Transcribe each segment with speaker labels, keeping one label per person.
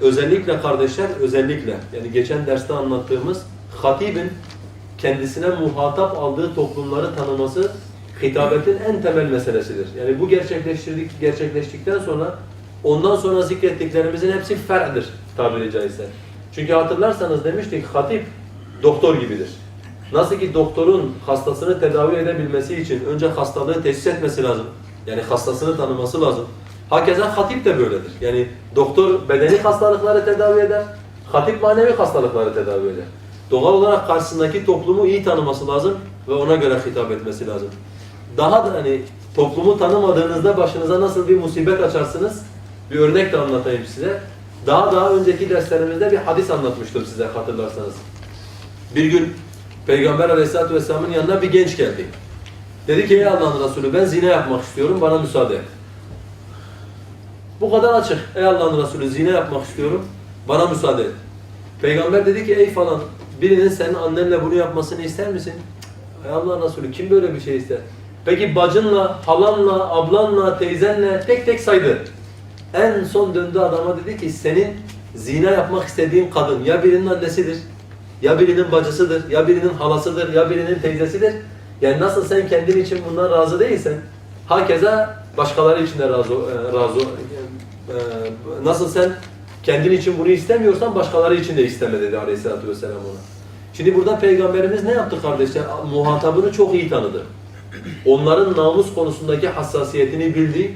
Speaker 1: Özellikle kardeşler, özellikle yani geçen derste anlattığımız hatibin kendisine muhatap aldığı toplumları tanıması hitabetin en temel meselesidir. Yani bu gerçekleştirdik, gerçekleştikten sonra ondan sonra zikrettiklerimizin hepsi fer'dir tabiri caizse. Çünkü hatırlarsanız demiştik hatip doktor gibidir. Nasıl ki doktorun hastasını tedavi edebilmesi için önce hastalığı teşhis etmesi lazım. Yani hastasını tanıması lazım. Hakeza hatip de böyledir. Yani doktor bedeni hastalıkları tedavi eder, hatip manevi hastalıkları tedavi eder. Doğal olarak karşısındaki toplumu iyi tanıması lazım ve ona göre hitap etmesi lazım. Daha da hani toplumu tanımadığınızda başınıza nasıl bir musibet açarsınız? Bir örnek de anlatayım size. Daha daha önceki derslerimizde bir hadis anlatmıştım size hatırlarsanız. Bir gün Peygamber Aleyhisselatü Vesselam'ın yanına bir genç geldi. Dedi ki ey Allah'ın Resulü ben zina yapmak istiyorum bana müsaade et. Bu kadar açık. Ey Allah'ın Resulü zina yapmak istiyorum bana müsaade et. Peygamber dedi ki ey falan birinin senin annenle bunu yapmasını ister misin? Ey Allah'ın Resulü kim böyle bir şey ister? Peki bacınla, halanla, ablanla, teyzenle tek tek saydı. En son döndü adama dedi ki senin zina yapmak istediğin kadın ya birinin annesidir, ya birinin bacısıdır, ya birinin halasıdır, ya birinin teyzesidir. Yani nasıl sen kendin için bundan razı değilsen, hakeza başkaları için de razı, e, razı e, nasıl sen kendin için bunu istemiyorsan başkaları için de isteme dedi Aleyhisselatü Vesselam ona. Şimdi burada Peygamberimiz ne yaptı kardeşler? Muhatabını çok iyi tanıdı. Onların namus konusundaki hassasiyetini bildi,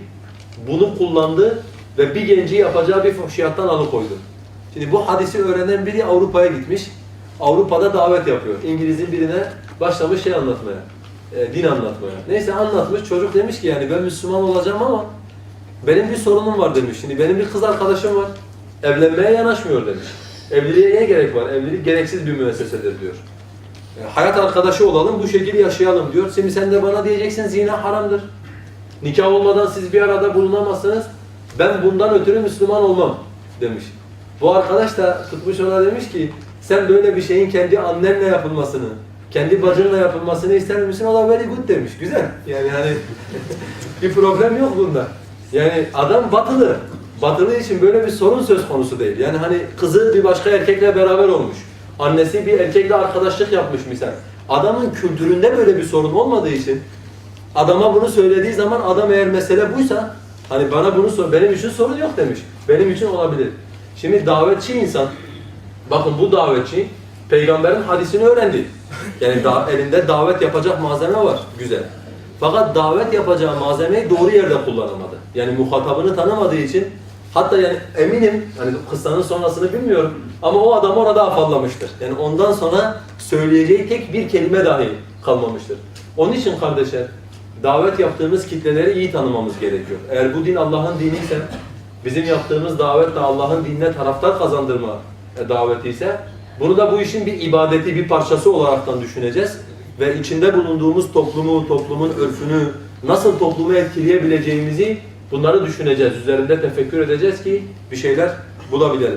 Speaker 1: bunu kullandı ve bir genci yapacağı bir fuhşiyattan alıkoydu. Şimdi bu hadisi öğrenen biri Avrupa'ya gitmiş. Avrupa'da davet yapıyor. İngiliz'in birine başlamış şey anlatmaya. E, din anlatmaya. Neyse anlatmış. Çocuk demiş ki yani ben Müslüman olacağım ama benim bir sorunum var demiş. Şimdi benim bir kız arkadaşım var. Evlenmeye yanaşmıyor demiş. Evliliğe ne gerek var? Evlilik gereksiz bir müessesedir diyor. E, hayat arkadaşı olalım, bu şekilde yaşayalım diyor. Şimdi sen de bana diyeceksin zina haramdır. Nikah olmadan siz bir arada bulunamazsınız. Ben bundan ötürü Müslüman olmam demiş. Bu arkadaş da tutmuş ona demiş ki sen böyle bir şeyin kendi annenle yapılmasını, kendi bacınla yapılmasını ister misin? O da very good demiş. Güzel. Yani hani bir problem yok bunda. Yani adam batılı. Batılı için böyle bir sorun söz konusu değil. Yani hani kızı bir başka erkekle beraber olmuş. Annesi bir erkekle arkadaşlık yapmış misal. Adamın kültüründe böyle bir sorun olmadığı için adama bunu söylediği zaman adam eğer mesele buysa hani bana bunu sor, benim için sorun yok demiş. Benim için olabilir. Şimdi davetçi insan bakın bu davetçi peygamberin hadisini öğrendi. Yani da, elinde davet yapacak malzeme var. Güzel. Fakat davet yapacağı malzemeyi doğru yerde kullanamadı. Yani muhatabını tanımadığı için hatta yani eminim hani kıssanın sonrasını bilmiyorum ama o adam orada afallamıştır. Yani ondan sonra söyleyeceği tek bir kelime dahi kalmamıştır. Onun için kardeşler davet yaptığımız kitleleri iyi tanımamız gerekiyor. Eğer bu din Allah'ın dini ise bizim yaptığımız davet de Allah'ın dinine taraftar kazandırma daveti ise bunu da bu işin bir ibadeti, bir parçası olaraktan düşüneceğiz ve içinde bulunduğumuz toplumu, toplumun örfünü nasıl toplumu etkileyebileceğimizi bunları düşüneceğiz. Üzerinde tefekkür edeceğiz ki bir şeyler bulabilelim.